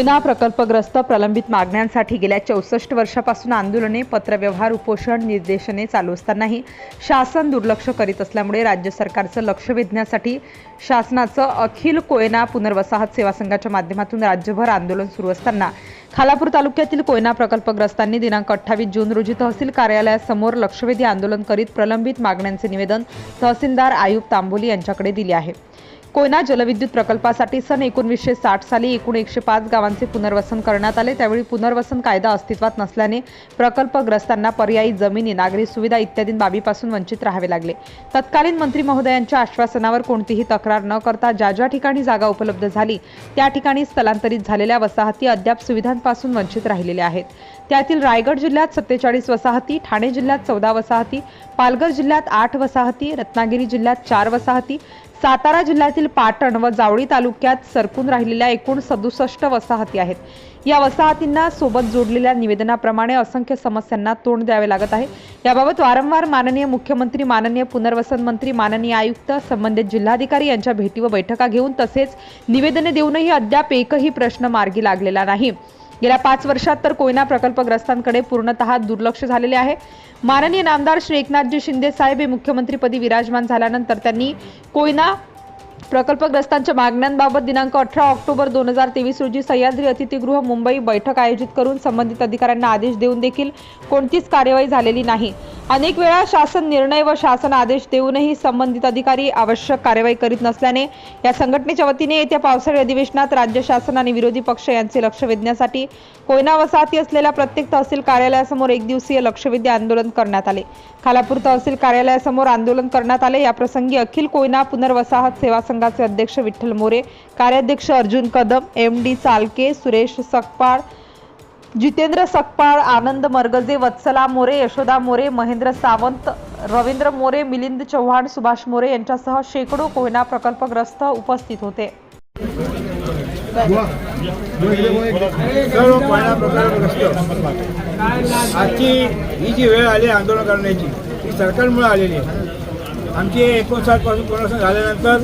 कोयना प्रकल्पग्रस्त प्रलंबित मागण्यांसाठी गेल्या चौसष्ट वर्षापासून आंदोलने पत्रव्यवहार उपोषण निर्देशने चालू असतानाही शासन दुर्लक्ष करीत असल्यामुळे राज्य सरकारचं लक्ष वेधण्यासाठी शासनाचं अखिल कोयना पुनर्वसाहत सेवा संघाच्या माध्यमातून राज्यभर आंदोलन सुरू असताना खालापूर तालुक्यातील कोयना प्रकल्पग्रस्तांनी दिनांक अठ्ठावीस जून रोजी तहसील कार्यालयासमोर लक्षवेधी आंदोलन करीत प्रलंबित मागण्यांचे निवेदन तहसीलदार आयुब तांबोली यांच्याकडे दिले आहे. कोयना जलविद्युत प्रकल्पासाठी सन एकोणवीसशे साठ साली एकूण एकशे पाच गावांचे पुनर्वसन करण्यात आले. त्यावेळी पुनर्वसन कायदा अस्तित्वात नसल्याने प्रकल्पग्रस्तांना पर्यायी जमिनी नागरी सुविधा इत्यादी बाबीपासून वंचित राहावे लागले. तत्कालीन मंत्री महोदयांच्या आश्वासनावर कोणतीही तक्रार न करता ज्या ज्या ठिकाणी जागा उपलब्ध झाली त्या ठिकाणी स्थलांतरित झालेल्या वसाहती अद्याप सुविधांपासून वंचित राहिलेल्या आहेत. त्यातील रायगड जिल्ह्यात सत्तेचाळीस वसाहती ठाणे जिल्ह्यात चौदा वसाहती पालघर जिल्ह्यात आठ वसाहती रत्नागिरी जिल्ह्यात चार वसाहती सातारा जिल्ह्यातील पाटण व जावळी तालुक्यात सरकून राहिलेल्या एकूण सदुसष्ट वसाहती आहेत. या वसाहतींना सोबत जोडलेल्या निवेदनाप्रमाणे असंख्य समस्यांना तोंड द्यावे लागत आहे. याबाबत वारंवार माननीय मुख्यमंत्री माननीय पुनर्वसन मंत्री माननीय आयुक्त संबंधित जिल्हाधिकारी यांच्या भेटी व बैठका घेऊन तसेच निवेदने देऊनही अद्याप एकही प्रश्न मार्गी लागलेला नाही. गेल्या पाच वर्षात तर कोयना प्रकल्पग्रस्तांकडे पूर्णतः दुर्लक्ष झालेले आहे. माननीय नामदार श्री एकनाथजी शिंदे साहेब हे मुख्यमंत्रीपदी विराजमान झाल्यानंतर त्यांनी कोयना प्रकल्पग्रस्तांच्या मागण्यांबाबत दिनांक अठरा ऑक्टोबर दोन हजार तेवीस रोजी सह्याद्री अतिथीगृह मुंबई बैठक आयोजित करून संबंधित अधिकाऱ्यांना आदेश देऊन देखील कोणतीच कार्यवाही झालेली नाही. अनेक वेळा शासन निर्णय व शासन आदेश देऊनही संबंधित अधिकारी आवश्यक कार्यवाही करीत नसल्याने या संघटनेच्या वतीने येत्या पावसाळी अधिवेशनात राज्य शासन आणि विरोधी पक्ष यांचे लक्ष वेधण्यासाठी कोयना वसाहती असलेल्या प्रत्येक तहसील कार्यालयासमोर एक दिवसीय लक्षवेधी आंदोलन करण्यात आले. खालापूर तहसील कार्यालयासमोर आंदोलन करण्यात आले. याप्रसंगी अखिल कोयना पुनर्वसाहत सेवा संघाचे अध्यक्ष विठ्ठल मोरे कार्याध्यक्ष अर्जुन कदम एम डी चालके सुरेश सकपाळ जितेंद्र सकपाळ आनंद मरगजे वत्सला मोरे यशोदा मोरे महेंद्र सावंत रवींद्र मोरे मिलिंद चव्हाण सुभाष मोरे यांच्यासह शेकडो कोयना प्रकल्पग्रस्त उपस्थित होते. सर्व पाण्या प्रकारग्रस्त आजची ही जी वेळ आली आंदोलन करण्याची ही सरकारमुळे आलेली आहे. आमची एकोणसाठपासून पुनर्वसन झाल्यानंतर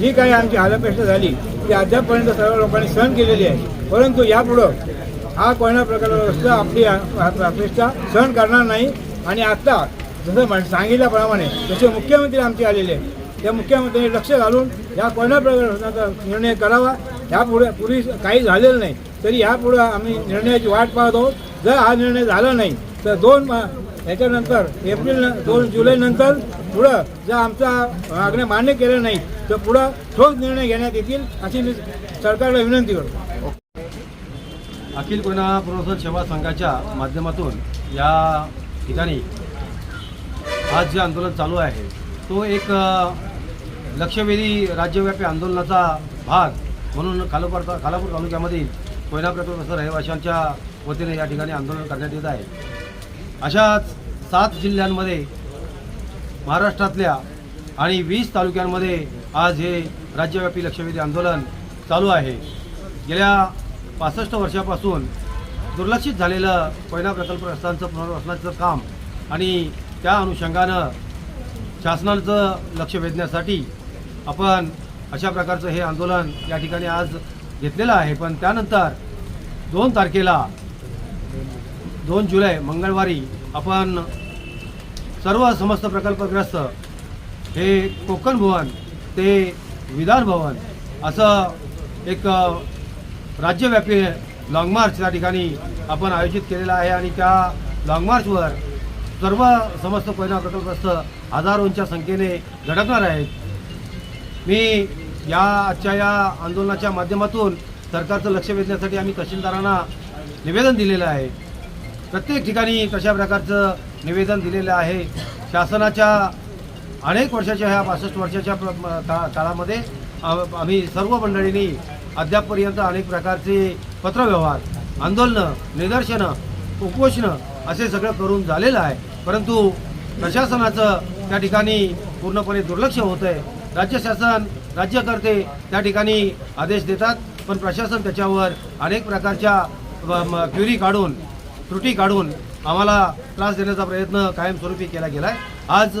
जी काही आमची हालपेष्ट झाली ती अद्यापपर्यंत सर्व लोकांनी सहन केलेली आहे. परंतु यापुढं हा कोयना प्रकल्पग्रस्त आपली अपेक्षा सहन करणार नाही. आणि आत्ता जसं म्हण सांगितल्याप्रमाणे तसे मुख्यमंत्री आमचे आलेले आहेत त्या मुख्यमंत्र्यांनी लक्ष घालून या कोणा प्रकारचा निर्णय करावा. यापुढे पूर्वी काही झालेलं नाही तरी यापुढं आम्ही निर्णयाची वाट पाहत आहोत. जर हा निर्णय झाला नाही तर दोन याच्यानंतर एप्रिल दोन जुलैनंतर पुढं जर आमचा मागण्या मान्य केलं नाही तर पुढं ठोस निर्णय घेण्यात येतील अशी मी सरकारला विनंती करतो. अखिल कोयना पुनर्वसन सेवा संघाच्या माध्यमातून या ठिकाणी आज जे आंदोलन चालू आहे तो एक लक्षवेधी राज्यव्यापी आंदोलनाचा भाग म्हणून खालापूर खालापूर तालुक्यामधील कोयना प्रकल्पग्रस्त रहिवाशांच्या वतीने या ठिकाणी आंदोलन करण्यात येत आहे. अशाच सात जिल्ह्यांमध्ये महाराष्ट्रातल्या आणि वीस तालुक्यांमध्ये आज हे राज्यव्यापी लक्षवेधी आंदोलन चालू आहे. गेल्या पासष्ट वर्षापासून दुर्लक्षित झालेलं कोयना रस्त्यांचं पुनर्वसनाचं काम आणि त्या अनुषंगानं शासनाचं लक्ष वेधण्यासाठी आपण अशा प्रकारचं हे आंदोलन या ठिकाणी आज घेतलेलं आहे. पण त्यानंतर दोन तारखेला दोन जुलै मंगळवारी आपण सर्व समस्त प्रकल्पग्रस्त हे कोकण भवन ते विधान भवन असं एक राज्यव्यापी लाँग मार्च त्या ठिकाणी आपण आयोजित केलेला आहे आणि त्या लाँग मार्चवर सर्व समस्त कोयना प्रकल्पग्रस्त हजारोंच्या संख्येने धडकणार आहेत. मी या आजच्या या आंदोलनाच्या माध्यमातून सरकारचं लक्ष वेधण्यासाठी आम्ही तहसीलदारांना निवेदन दिलेलं आहे. प्रत्येक ठिकाणी कशा प्रकारचं निवेदन दिलेलं आहे. शासनाच्या अनेक वर्षाच्या ह्या पासष्ट वर्षाच्या प्र- काळामध्ये आम्ही सर्व मंडळींनी अद्यापपर्यंत अनेक प्रकारचे पत्रव्यवहार आंदोलनं निदर्शनं उपोषणं असे सगळं करून झालेलं आहे. परंतु प्रशासनाचं त्या ठिकाणी पूर्णपणे दुर्लक्ष होतं आहे. राज्य शासन राज्यकर्ते त्या ठिकाणी आदेश देतात पण प्रशासन त्याच्यावर अनेक प्रकारच्या म- क्युरी काढून त्रुटी काढून आम्हाला त्रास देण्याचा प्रयत्न कायमस्वरूपी केला गेला आहे आज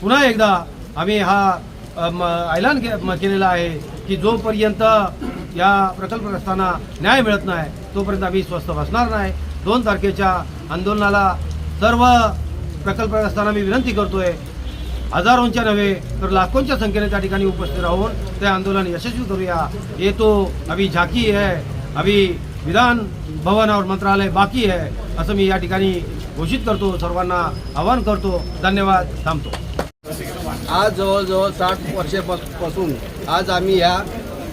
पुन्हा एकदा आम्ही हा म, ऐलान म, केलेला आहे की जोपर्यंत या प्रकल्पग्रस्तांना न्याय मिळत नाही तोपर्यंत आम्ही स्वस्थ बसणार नाही. दोन तारखेच्या आंदोलनाला सर्व प्रकल्पग्रस्तांना मी विनंती करतोय. हजारोंच्या नव्हे तर लाखोंच्या संख्येने त्या ठिकाणी उपस्थित राहून ते आंदोलन यशस्वी करूया. ये तो अभी झाकी है अभी विधान भवन और मंत्रालय बाकी है असं मी या ठिकाणी घोषित करतो सर्वांना आवाहन करतो धन्यवाद थांबतो. आज जवळजवळ साठ वर्षापासून आज आम्ही या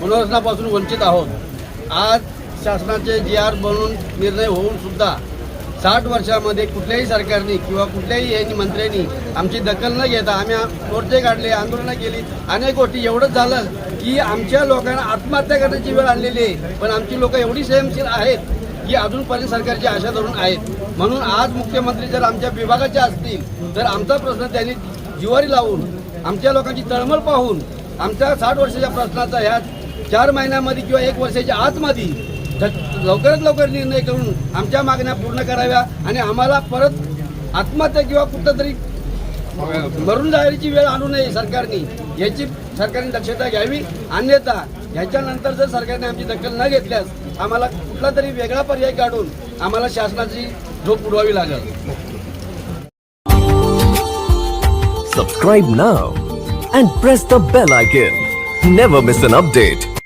पुनर्वसनापासून वंचित आहोत. आज शासनाचे जी आर बनून निर्णय होऊन सुद्धा साठ वर्षामध्ये कुठल्याही सरकारने किंवा कुठल्याही यांनी मंत्र्यांनी आमची दखल न घेता आम्ही मोर्चे काढले आंदोलनं केली. अनेक गोष्टी एवढंच झालं की आमच्या लोकांना आत्महत्या करण्याची वेळ आणलेली आहे. पण आमची लोकं एवढी संयमशील आहेत की अजूनपर्यंत सरकारची आशा धरून आहेत. म्हणून आज मुख्यमंत्री जर आमच्या विभागाचे असतील तर आमचा प्रश्न त्यांनी जिवारी लावून आमच्या लोकांची तळमळ पाहून आमच्या साठ वर्षाच्या प्रश्नाचा ह्या चार महिन्यामध्ये किंवा एक वर्षाच्या आतमध्ये लवकरात लवकर निर्णय करून आमच्या मागण्या पूर्ण कराव्या आणि आम्हाला परत आत्महत्या किंवा कुठंतरी मरून जायची वेळ आणू नये सरकारने याची सरकारने दक्षता घ्यावी. अन्यथा ह्याच्यानंतर जर सरकारने आमची दखल न घेतल्यास आम्हाला कुठला तरी वेगळा पर्याय काढून आम्हाला शासनाची झोप उडवावी लागेल. Subscribe now and press the bell icon never miss an update